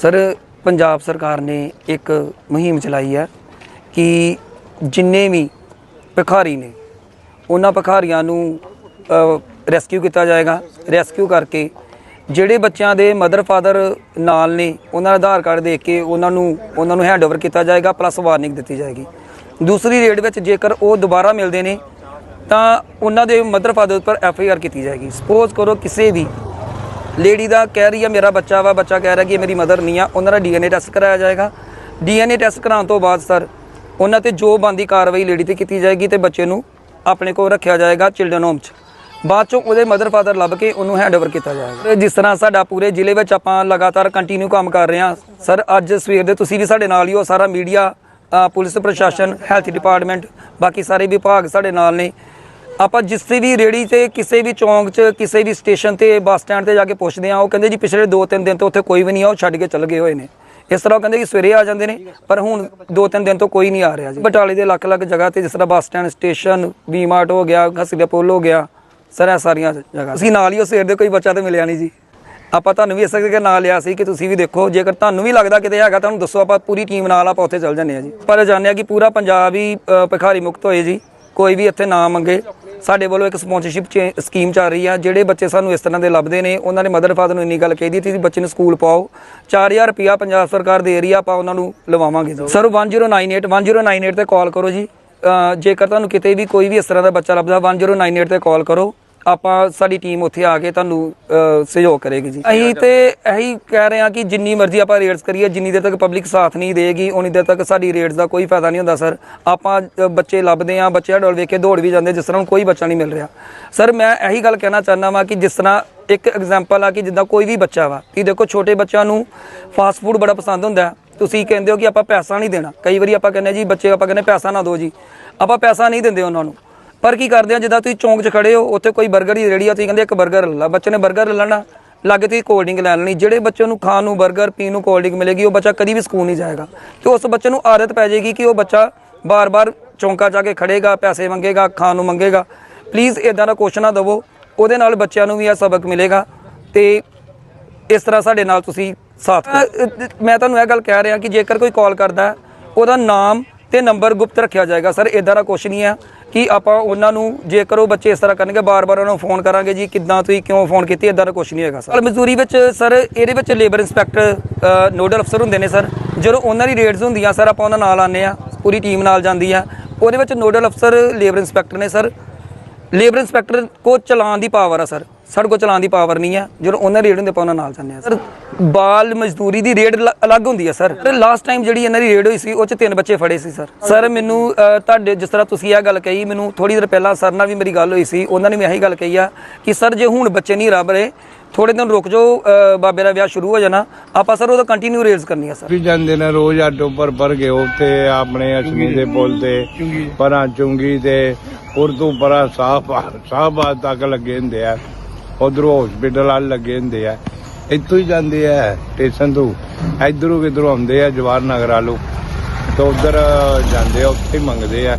Sir, Punjab ਸਰਕਾਰ ਨੇ ਇੱਕ ਮੁਹਿੰਮ ਚਲਾਈ ਹੈ ਕਿ ਜਿੰਨੇ ਵੀ ਭਿਖਾਰੀ ਨੇ, ਉਹਨਾਂ ਭਿਖਾਰੀਆਂ ਨੂੰ ਰੈਸਕਿਊ ਕੀਤਾ ਜਾਏਗਾ। ਰੈਸਕਿਊ ਕਰਕੇ ਜਿਹੜੇ ਬੱਚਿਆਂ ਦੇ ਮਦਰ ਫਾਦਰ ਨਾਲ ਨੇ, ਉਹਨਾਂ ਦਾ ਆਧਾਰ ਕਾਰਡ ਦੇ ਕੇ ਉਹਨਾਂ ਨੂੰ ਉਹਨਾਂ ਨੂੰ ਹੈਂਡਓਵਰ ਕੀਤਾ ਜਾਏਗਾ ਪਲੱਸ ਵਾਰਨਿੰਗ ਦਿੱਤੀ ਜਾਏਗੀ। ਦੂਸਰੀ ਰੇਡ ਵਿੱਚ ਜੇਕਰ ਉਹ ਦੁਬਾਰਾ ਮਿਲਦੇ ਨੇ, ਤਾਂ ਉਹਨਾਂ ਦੇ ਮਦਰ ਫਾਦਰ ਉੱਪਰ ਐਫ ਆਈ ਆਰ ਕੀਤੀ ਜਾਏਗੀ। ਸਪੋਜ਼ ਕਰੋ ਕਿਸੇ ਵੀ ਲੇਡੀ ਦਾ ਕਹਿ ਰਹੀ ਹੈ ਮੇਰਾ ਬੱਚਾ ਵਾ, ਬੱਚਾ ਕਹਿ ਰਿਹਾ ਕਿ ਇਹ ਮੇਰੀ ਮਦਰ ਨਹੀਂ ਆ, ਉਹਨਾਂ ਦਾ ਡੀਐਨਏ ਟੈਸਟ ਕਰਾਇਆ ਜਾਏਗਾ। ਡੀਐਨਏ ਟੈਸਟ ਕਰਾਉਣ ਤੋਂ ਬਾਅਦ ਸਰ ਉਹਨਾਂ ਤੇ ਜੋ ਬੰਦੀ ਕਾਰਵਾਈ ਲੇਡੀ ਤੇ ਕੀਤੀ ਜਾਏਗੀ ਤੇ ਬੱਚੇ ਨੂੰ ਆਪਣੇ ਕੋਲ ਰੱਖਿਆ ਜਾਏਗਾ ਚਿਲਡਰਨ ਹੋਮ 'ਚ। ਬਾਅਦ ਚੋਂ ਉਹਦੇ ਮਦਰ ਫਾਦਰ ਲੱਭ ਕੇ ਉਹਨੂੰ ਹੈਂਡਓਵਰ ਕੀਤਾ ਜਾਏਗਾ। ਜਿਸ ਤਰ੍ਹਾਂ ਸਾਡਾ ਪੂਰੇ ਜ਼ਿਲ੍ਹੇ ਵਿੱਚ ਆਪਾਂ ਲਗਾਤਾਰ ਕੰਟੀਨਿਊ ਕੰਮ ਕਰ ਰਹੇ ਹਾਂ ਸਰ ਅੱਜ ਸਵੇਰ ਦੇ ਤੁਸੀਂ ਵੀ ਸਾਡੇ ਨਾਲ ਹੀ ਹੋ, ਸਾਰਾ ਮੀਡੀਆ ਪੁਲਿਸ, ਪ੍ਰਸ਼ਾਸਨ ਹੈਲਥ ਡਿਪਾਰਟਮੈਂਟ ਬਾਕੀ ਸਾਰੇ ਵਿਭਾਗ ਸਾਡੇ ਨਾਲ ਨੇ। ਆਪਾਂ ਜਿਸ ਵੀ ਰੇੜੀ ਤੇ, ਕਿਸੇ ਵੀ ਚੌਂਕ 'ਚ, ਕਿਸੇ ਵੀ ਸਟੇਸ਼ਨ ਤੇ, ਬੱਸ ਸਟੈਂਡ ਤੇ ਜਾ ਕੇ ਪੁੱਛਦੇ ਆ ਉਹ ਕਹਿੰਦੇ ਜੀ ਪਿਛਲੇ 2-3 ਦਿਨ ਤੋਂ ਉੱਥੇ ਕੋਈ ਵੀ ਨਹੀਂ ਆ, ਉਹ ਛੱਡ ਕੇ ਚੱਲ ਗਏ ਹੋਏ ਨੇ। ਇਸ ਤਰ੍ਹਾਂ ਉਹ ਕਹਿੰਦੇ ਕਿ ਸਵੇਰੇ ਆ ਜਾਂਦੇ ਨੇ, ਪਰ ਹੁਣ 2-3 ਦਿਨ ਤੋਂ ਕੋਈ ਨਹੀਂ ਆ ਰਿਹਾ ਜੀ। ਬਟਾਲੇ ਦੇ ਅਲੱਗ-ਅਲੱਗ ਜਗ੍ਹਾ ਤੇ ਜਿਸ ਤਰ੍ਹਾਂ ਬੱਸ ਸਟੈਂਡ, ਸਟੇਸ਼ਨ ਵੀਮਾਰਟ ਹੋ ਗਿਆ ਘਸੀ ਪੁੱਲ ਹੋ ਗਿਆ ਸਰ ਸਾਰੀਆਂ ਜਗ੍ਹਾ। ਅਸੀਂ ਨਾਲ ਹੀ ਉਹ ਸਵੇਰ ਦੇ ਕੋਈ ਬੱਚਾ ਤੇ ਮਿਲਿਆ ਨਹੀਂ ਜੀ। ਆਪਾਂ ਤੁਹਾਨੂੰ ਵੀ ਇਸ ਕਰਕੇ ਨਾਲ ਲਿਆ ਸੀ ਕਿ ਤੁਸੀਂ ਵੀ ਦੇਖੋ, ਜੇਕਰ ਤੁਹਾਨੂੰ ਵੀ ਲੱਗਦਾ ਕਿਤੇ ਹੈਗਾ, ਤੁਹਾਨੂੰ ਦੱਸੋ, ਆਪਾਂ ਪੂਰੀ ਟੀਮ ਨਾਲ ਆਪਾਂ ਉੱਥੇ ਚੱਲ ਜਾਂਦੇ ਆ ਜੀ। ਪਰ ਜਾਣਦੇ ਆ ਕਿ ਪੂਰਾ ਪੰਜਾਬ ਹੀ ਭਿਖਾਰੀ ਮੁਕਤ ਹੋਏ ਜੀ। ਕੋਈ ਵੀ ਇੱਥੇ ਨਾ ਮੰਗੇ। ਸਾਡੇ ਵੱਲੋਂ ਇੱਕ ਸਪਾਂਸਰਸ਼ਿਪ ਸਕੀਮ ਚੱਲ ਰਹੀ ਆ, ਜਿਹੜੇ ਬੱਚੇ ਸਾਨੂੰ ਇਸ ਤਰ੍ਹਾਂ ਦੇ ਲੱਭਦੇ ਨੇ, ਉਹਨਾਂ ਨੇ ਮਦਰ ਫਾਦਰ ਨੂੰ ਇੰਨੀ ਗੱਲ ਕਹੀ ਦੀ ਸੀ, ਬੱਚੇ ਨੂੰ ਸਕੂਲ ਪਾਓ। 4000 ਰੁਪਿਆ ਪੰਜਾਬ ਸਰਕਾਰ ਦੇ ਰਹੀ ਆ ਆਪਾਂ ਉਹਨਾਂ ਨੂੰ ਲਵਾਵਾਂਗੇ ਜੀ। ਸਰ 1098 1098 ਤੇ ਕਾਲ ਕਰੋ ਜੀ। ਜੇਕਰ ਤੁਹਾਨੂੰ ਕਿਤੇ ਵੀ ਕੋਈ ਵੀ ਇਸ ਤਰ੍ਹਾਂ ਦਾ ਬੱਚਾ ਲੱਭਦਾ 1098 ਤੇ ਕਾਲ ਕਰੋ। ਆਪਾਂ ਸਾਡੀ ਟੀਮ ਉੱਥੇ ਆ ਕੇ ਤੁਹਾਨੂੰ ਸਹਿਯੋਗ ਕਰੇਗੀ ਜੀ। ਅਸੀਂ ਤੇ ਇਹੀ ਕਹਿ ਰਹੇ ਹਾਂ ਕਿ ਜਿੰਨੀ ਮਰਜ਼ੀ ਆਪਾਂ ਰੇਡਸ ਕਰੀਏ ਜਿੰਨੀ ਦੇਰ ਤੱਕ ਪਬਲਿਕ ਸਾਥ ਨਹੀਂ ਦੇਗੀ ਉਨੀ ਦੇਰ ਤੱਕ ਸਾਡੀ ਰੇਡਸ ਦਾ ਕੋਈ ਫਾਇਦਾ ਨਹੀਂ ਹੁੰਦਾ ਸਰ ਆਪਾਂ ਬੱਚੇ ਲੱਭਦੇ ਆ ਬੱਚੇ ਹਡੋਲ ਵੇਖ ਕੇ ਦੌੜ ਵੀ ਜਾਂਦੇ ਜਿਸ ਤਰ੍ਹਾਂ ਕੋਈ ਬੱਚਾ ਨਹੀਂ ਮਿਲ ਰਿਹਾ। ਸਰ ਮੈਂ ਇਹੀ ਗੱਲ ਕਹਿਣਾ ਚਾਹੁੰਦਾ ਵਾਂ ਕਿ ਜਿਸ ਤਰ੍ਹਾਂ ਇੱਕ ਐਗਜ਼ਾਮਪਲ ਆ ਕਿ ਜਿੱਦਾਂ ਕੋਈ ਵੀ ਬੱਚਾ ਵਾ ਕਿ ਦੇਖੋ ਛੋਟੇ ਬੱਚਿਆਂ ਨੂੰ ਫਾਸਟ ਫੂਡ ਬੜਾ ਪਸੰਦ ਹੁੰਦਾ। ਤੁਸੀਂ ਕਹਿੰਦੇ ਹੋ ਕਿ ਆਪਾਂ ਪੈਸਾ ਨਹੀਂ ਦੇਣਾ। ਕਈ ਵਾਰੀ ਆਪਾਂ ਕਹਿੰਦੇ ਜੀ ਬੱਚੇ ਆਪਾਂ ਕਹਿੰਦੇ ਪੈਸਾ ਨਾ ਦਿਓ ਜੀ। ਆਪਾਂ ਪੈਸਾ ਨਹੀਂ ਦਿੰਦੇ ਉਹਨਾਂ ਨੂੰ। ਪਰ ਕੀ ਕਰਦੇ ਆ ਜਿੱਦਾਂ ਤੁਸੀਂ ਚੌਂਕ 'ਚ ਖੜੇ ਹੋ, ਉੱਥੇ ਕੋਈ 버ਗਰ ਹੀ ਰੇੜੀ ਆ, ਤੁਸੀਂ ਕਹਿੰਦੇ ਇੱਕ 버ਗਰ ਲੈ ਲਾ, ਬੱਚੇ ਨੇ 버ਗਰ ਲੈ ਲੈਣਾ, ਲੱਗੇ ਤੁਸੀਂ ਕੋਲਡ ਡਰਿੰਕ ਲੈ ਲੈਣੀ, ਜਿਹੜੇ ਬੱਚੇ ਨੂੰ ਖਾਣ ਨੂੰ 버ਗਰ ਪੀਣ ਨੂੰ ਕੋਲਡ ਡਰਿੰਕ ਮਿਲੇਗੀ, ਉਹ ਬੱਚਾ ਕਦੀ ਵੀ ਸਕੂਲ ਨਹੀਂ ਜਾਏਗਾ। ਤੇ ਉਸ ਬੱਚੇ ਨੂੰ ਆਦਤ ਪੈ ਜਾਏਗੀ ਕਿ ਉਹ ਬੱਚਾ ਬਾਰ-ਬਾਰ ਚੌਂਕਾ ਜਾ ਕੇ ਖੜੇਗਾ, ਪੈਸੇ ਮੰਗੇਗਾ, ਖਾਣ ਨੂੰ ਮੰਗੇਗਾ। ਪਲੀਜ਼ ਇਦਾਂ ਦਾ ਕੁਐਸਚਨ ਨਾ ਦਵੋ, ਉਹਦੇ ਨਾਲ ਬੱਚਿਆਂ ਨੂੰ ਵੀ ਇਹ ਸਬਕ ਮਿਲੇਗਾ ਤੇ ਇਸ ਤਰ੍ਹਾਂ ਸਾਡੇ ਨਾਲ ਤੁਸੀਂ ਸਾਥ ਮੈਂ ਤੁਹਾਨੂੰ ਇਹ ਗੱਲ ਕਹਿ ਰਿਹਾ ਕਿ ਜੇਕਰ ਕੋਈ ਕਾਲ ਕਰਦਾ, ਉਹਦਾ ਨਾਮ ਤੇ ਨੰਬਰ ਗੁਪਤ ਰੱਖਿਆ ਜਾਏਗਾ। ਸਰ ਇਦਾਂ ਦਾ ਕੁਛ ਨਹੀਂ ਹੈ ਕਿ ਆਪਾਂ ਉਹਨਾਂ ਨੂੰ ਜੇਕਰ ਉਹ ਬੱਚੇ ਇਸ ਤਰ੍ਹਾਂ ਕਰਨਗੇ, ਬਾਰ-ਬਾਰ ਉਹਨਾਂ ਨੂੰ ਫੋਨ ਕਰਾਂਗੇ ਜੀ, ਕਿੱਦਾਂ ਤੁਸੀਂ ਕਿਉਂ ਫੋਨ ਕੀਤੀ ਇਦਾਂ ਦਾ ਕੁਛ ਨਹੀਂ ਹੈਗਾ ਸਰ। ਮਜ਼ਦੂਰੀ ਵਿੱਚ ਸਰ, ਇਹਦੇ ਵਿੱਚ ਲੇਬਰ ਇੰਸਪੈਕਟਰ ਨੋਡਲ ਅਫਸਰ ਹੁੰਦੇ ਨੇ ਸਰ। ਜਦੋਂ ਉਹਨਾਂ ਦੀ ਰੇਡਸ ਹੁੰਦੀਆਂ, ਸਰ, ਆਪਾਂ ਉਹਨਾਂ ਨਾਲ ਆਉਂਦੇ ਆ ਪੂਰੀ ਟੀਮ ਨਾਲ ਜਾਂਦੀ ਆ। ਉਹਦੇ ਵਿੱਚ ਨੋਡਲ ਅਫਸਰ ਲੇਬਰ ਇੰਸਪੈਕਟਰ ਨੇ ਸਰ ਲੇਬਰ ਇੰਸਪੈਕਟਰ ਕੋ ਚਲਾਨ ਦੀ ਪਾਵਰ ਆ ਸਰ। ਸਾਡੇ ਕੋ ਚਲਾਨ ਦੀ ਪਾਵਰ ਨਹੀਂ ਆ। ਜਦੋਂ ਉਹਨਾਂ ਰੇਡ ਹੁੰਦੇ ਆਪਾਂ ਉਹਨਾਂ ਨਾਲ ਜਾਂਦੇ ਆ। ਸਰ ਬਾਲ ਮਜ਼ਦੂਰੀ ਦੀ ਰੇਡ ਅਲੱਗ ਹੁੰਦੀ ਆ ਸਰ। ਲਾਸਟ ਟਾਈਮ ਜਿਹੜੀ ਇਹਨਾਂ ਦੀ ਰੇਡ ਹੋਈ ਸੀ ਉਹ ਚ ਤਿੰਨ ਬੱਚੇ ਫੜੇ ਸੀ ਸਰ। ਸਰ ਮੈਨੂੰ ਤੁਹਾਡੇ ਜਿਸ ਤਰ੍ਹਾਂ ਤੁਸੀਂ ਇਹ ਗੱਲ ਕਹੀ ਮੈਨੂੰ ਥੋੜੀ ਦੇਰ ਪਹਿਲਾਂ ਸਰ ਨਾਲ ਵੀ ਮੇਰੀ ਗੱਲ ਹੋਈ ਸੀ। ਉਹਨਾਂ ਨੇ ਵੀ ਇਹੀ ਗੱਲ ਕਹੀ ਆ ਕਿ ਸਰ ਜੇ ਹੁਣ ਬੱਚੇ ਨਹੀਂ ਰੱਬ ਰਹੇ ਥੋੜੇ ਦਿਨ ਰੁਕ ਜਾਓ ਬਾਬੇ ਦਾ ਵਿਆਹ ਸ਼ੁਰੂ ਹੋ ਜਾਣਾ। ਆਪਾਂ ਸਰ ਉਹਦਾ ਕੰਟੀਨਿਊ ਰੇਡਸ ਕਰਨੀ ਆ ਸਰ। ਵੀ ਜਾਂਦੇ ਨੇ ਰੋਜ਼ ਆਟੋ ਪਰ ਕੇ ਉੱਥੇ ਆਪਣੇ ਅਸ਼ਮੀ ਦੇ ਪੁੱਲ ਤੇ ਪਰਾਂ ਚੁੰਗੀ ਤੇ ਉਰਦੂ ਪਰਾਂ ਸਾਹਬ ਸਾਹਬਾਦ ਤੱਕ ਲੱਗੇ ਹੁੰਦੇ ਆ। ਉਧਰੋਂ ਹਸਪੀਟਲ ਵਾਲ ਲੱਗੇ ਹੁੰਦੇ ਆ। ਇੱਥੋਂ ਹੀ ਜਾਂਦੇ ਆ ਸਟੇਸ਼ਨ ਤੋਂ। ਇਧਰੋਂ ਕਿਧਰੋਂ ਆਉਂਦੇ ਆ ਜਵਾਹਰ ਨਗਰ ਆਲੂ ਤੇ ਉਧਰ ਜਾਂਦੇ ਆ ਉੱਥੇ ਹੀ ਮੰਗਦੇ ਆ।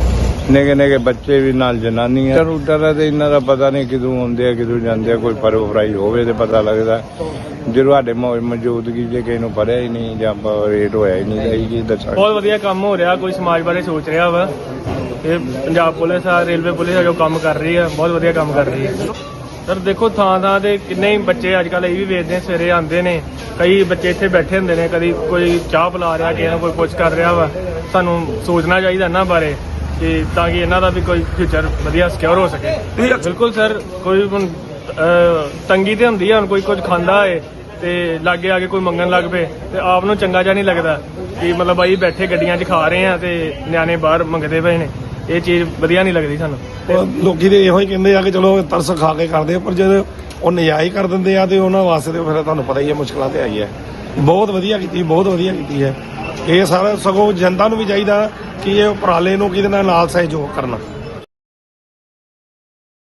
ਨਿੱਕੇ ਨਿੱਕੇ ਬੱਚੇ ਵੀ ਨਾਲ ਜਨਾਨੀਆਂ। ਰੂਟਰ ਤੇ ਇਹਨਾਂ ਦਾ ਪਤਾ ਨਹੀਂ ਕਿਦੋਂ ਆਉਂਦੇ ਆ ਕਿਦੋਂ ਜਾਂਦੇ ਆ। ਕੋਈ ਪਰੋ ਫਰਾਈ ਹੋਵੇ ਤੇ ਪਤਾ ਲੱਗਦਾ। ਜਦੋਂ ਸਾਡੇ ਮੌਜੂਦਗੀ ਜੇ ਕਿਸੇ ਨੂੰ ਪੜਿਆ ਹੀ ਨਹੀਂ ਜਾਂ ਰੇਟ ਹੋਇਆ ਹੀ ਨਹੀਂ ਇਹ ਕੀ ਦੱਸਾਂਗੇ। ਬਹੁਤ ਵਧੀਆ ਕੰਮ ਹੋ ਰਿਹਾ ਕੋਈ ਸਮਾਜ ਬਾਰੇ ਸੋਚ ਰਿਹਾ ਵਾ। ਇਹ ਪੰਜਾਬ ਪੁਲਿਸ ਆ, ਰੇਲਵੇ ਪੁਲਿਸ ਆ, ਜੋ ਕੰਮ ਕਰ ਰਹੀ ਆ, ਬਹੁਤ ਵਧੀਆ ਕੰਮ ਕਰ ਰਹੀ ਹੈ ਸਰ, ਦੇਖੋ ਥਾਂ ਥਾਂ ਤੇ ਕਿੰਨੇ ਹੀ ਬੱਚੇ ਅੱਜ ਕੱਲ ਇਹ ਵੀ ਵੇਚਦੇ ਸਵੇਰੇ ਆਉਂਦੇ ਨੇ, ਕਈ ਬੱਚੇ ਇੱਥੇ ਬੈਠੇ ਹੁੰਦੇ ਨੇ, ਕਦੀ ਕੋਈ ਚਾਹ ਪਿਲਾ ਰਿਹਾ, ਕਿਸੇ ਨੂੰ ਕੋਈ ਕੁਝ ਕਰ ਰਿਹਾ ਵਾ। ਸਾਨੂੰ ਸੋਚਣਾ ਚਾਹੀਦਾ ਇਹਨਾਂ ਬਾਰੇ ਕਿ ਤਾਂ ਕਿ ਇਹਨਾਂ ਦਾ ਵੀ ਕੋਈ ਫਿਊਚਰ ਵਧੀਆ ਸਿਕਿਉਰ ਹੋ ਸਕੇ। ਬਿਲਕੁਲ ਸਰ, ਕੋਈ ਹੁਣ ਤੰਗੀ ਤੇ ਹੁੰਦੀ ਆ, ਹੁਣ ਕੋਈ ਕੁਝ ਖਾਂਦਾ ਏ ਤੇ ਲਾਗੇ ਆ ਕੇ ਕੋਈ ਮੰਗਣ ਲੱਗ ਪਏ ਤੇ ਆਪ ਨੂੰ ਚੰਗਾ ਜਿਹਾ ਨਹੀਂ ਲੱਗਦਾ ਕਿ ਮਤਲਬ ਆਈ ਬੈਠੇ ਗੱਡੀਆਂ 'ਚ ਖਾ ਰਹੇ ਆ ਤੇ ਨਿਆਣੇ ਬਾਹਰ ਮੰਗਦੇ ਪਏ ਨੇ। ਇਹ ਚੀਜ਼ ਵਧੀਆ ਨਹੀਂ ਲੱਗਦੀ ਸਾਨੂੰ। ਉਹ ਲੋਕੀ ਤੇ ਇਹੋ ਹੀ ਕਹਿੰਦੇ ਆ ਕਿ ਚਲੋ ਤਰਸ ਖਾ ਕੇ ਕਰਦੇ ਆ, ਪਰ ਜਦ ਉਹ ਨਜਾਇਜ਼ ਕਰ ਦਿੰਦੇ ਆ ਤੇ ਉਹਨਾਂ ਵਾਸਤੇ ਤੇ ਫਿਰ ਤੁਹਾਨੂੰ ਪਤਾ ਹੀ ਹੈ ਮੁਸ਼ਕਲਾਂ ਤੇ ਆਈ ਹੈ। ਬਹੁਤ ਵਧੀਆ ਕੀਤੀ ਬਹੁਤ ਵਧੀਆ ਕੀਤੀ ਹੈ। ਇਹ ਸਾਰਾ ਸਗੋਂ ਜਨਤਾ ਨੂੰ ਵੀ ਚਾਹੀਦਾ ਕਿ ਇਹ ਉਪਰਾਲੇ ਨੂੰ ਕਿਹਦੇ ਨਾਲ ਨਾਲ ਸਹਿਯੋਗ ਕਰਨਾ।